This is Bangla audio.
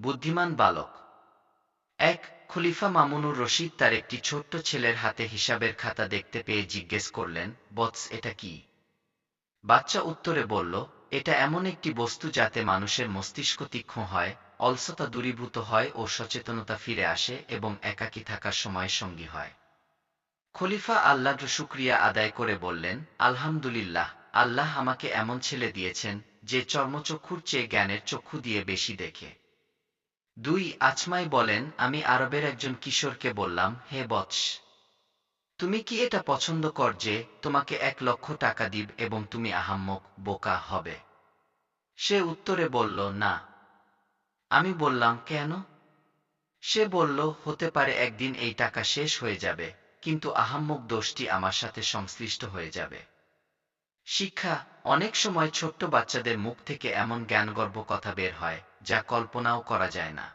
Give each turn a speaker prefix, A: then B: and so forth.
A: বুদ্ধিমান বালক। এক, খলিফা মামুনুর রশিদ তার একটি ছোট্ট ছেলের হাতে হিসাবের খাতা দেখতে পেয়ে জিজ্ঞেস করলেন, বৎস, এটা কি? বাচ্চা উত্তরে বলল, এটা এমন একটি বস্তু যাতে মানুষের মস্তিষ্ক তীক্ষ্ণ হয়, অলসতা দূরীভূত হয় ও সচেতনতা ফিরে আসে এবং একাকী থাকার সময় সঙ্গী হয়। খলিফা আল্লাহর শুক্রিয়া আদায় করে বললেন, আলহামদুলিল্লাহ, আল্লাহ আমাকে এমন ছেলে দিয়েছেন যে চর্মচক্ষুর চেয়ে জ্ঞানের চক্ষু দিয়ে বেশি দেখে। দুই আচমাই বলেন, আমি আরবের একজন কিশোরকে বললাম, হে বৎস, তুমি কি এটা পছন্দ কর যে তোমাকে এক লক্ষ টাকা দিব এবং তুমি আহাম্মক বোকা হবে? সে উত্তরে বলল, না। আমি বললাম, কেন? সে বলল, হতে পারে একদিন এই টাকা শেষ হয়ে যাবে, কিন্তু আহাম্মক দোষটি আমার সাথে সংশ্লিষ্ট হয়ে যাবে। শিক্ষা অনেক সময় ছোট্ট বাচ্চাদের মুখ থেকে এমন জ্ঞানগর্ব কথা বের হয়, যা কল্পনাও করা যায় না।